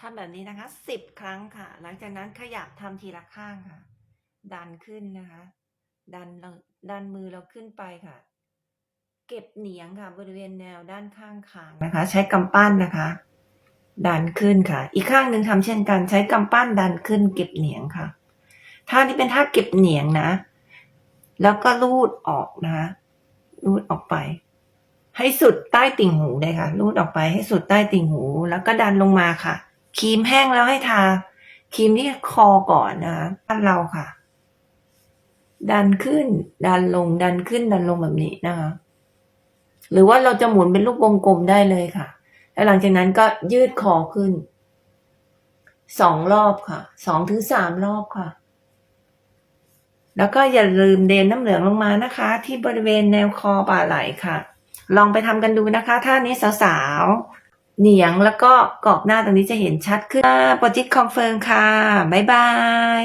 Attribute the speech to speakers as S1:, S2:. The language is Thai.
S1: ทำแบบนี้นะคะสิบครั้งค่ะ หลังจากนั้นขยับทำทีละข้างค่ะ ดันขึ้นนะคะ ดันเราดันมือเราขึ้นไปค่ะ เก็บเหนียงค่ะ บริเวณแนวด้านข้างคางนะคะ ใช้กำปั้นนะคะ ดันขึ้นค่ะ อีกข้างหนึ่งทำเช่นกันใช้กำปั้นดันขึ้น เก็บเหนียงค่ะท่านี้เป็นท่าเก็บเหนียงนะ แล้วก็ลูดออกนะคะลูดออกไป ให้สุดใต้ติ่งหูเลยค่ะ ลูดออกไปให้สุดใต้ติ่งหู แล้วก็ดันลงมาค่ะ ครีมแห้งแล้วให้ทาครีมที่คอก่อนนะคะบ้านเราค่ะ ดันขึ้น ดันลง ดันขึ้น ดันลงแบบนี้นะคะ หรือว่าเราจะหมุนเป็นลูกวงกลมได้เลยค่ะ แล้วหลังจากนั้นก็ยืดคอขึ้น สองรอบค่ะ สองถึงสามรอบค่ะ แล้วก็อย่าลืมเดนน้ำเหลืองลงมานะคะ ที่บริเวณแนวคอบ่าไหล่ค่ะ ลองไปทำกันดูนะคะ ท่านี้สาวๆ เหนียงแล้วก็กรอบหน้าตรงนี้จะเห็นชัดขึ้นโปรจิตคอนเฟิร์มค่ะ บ๊ายบาย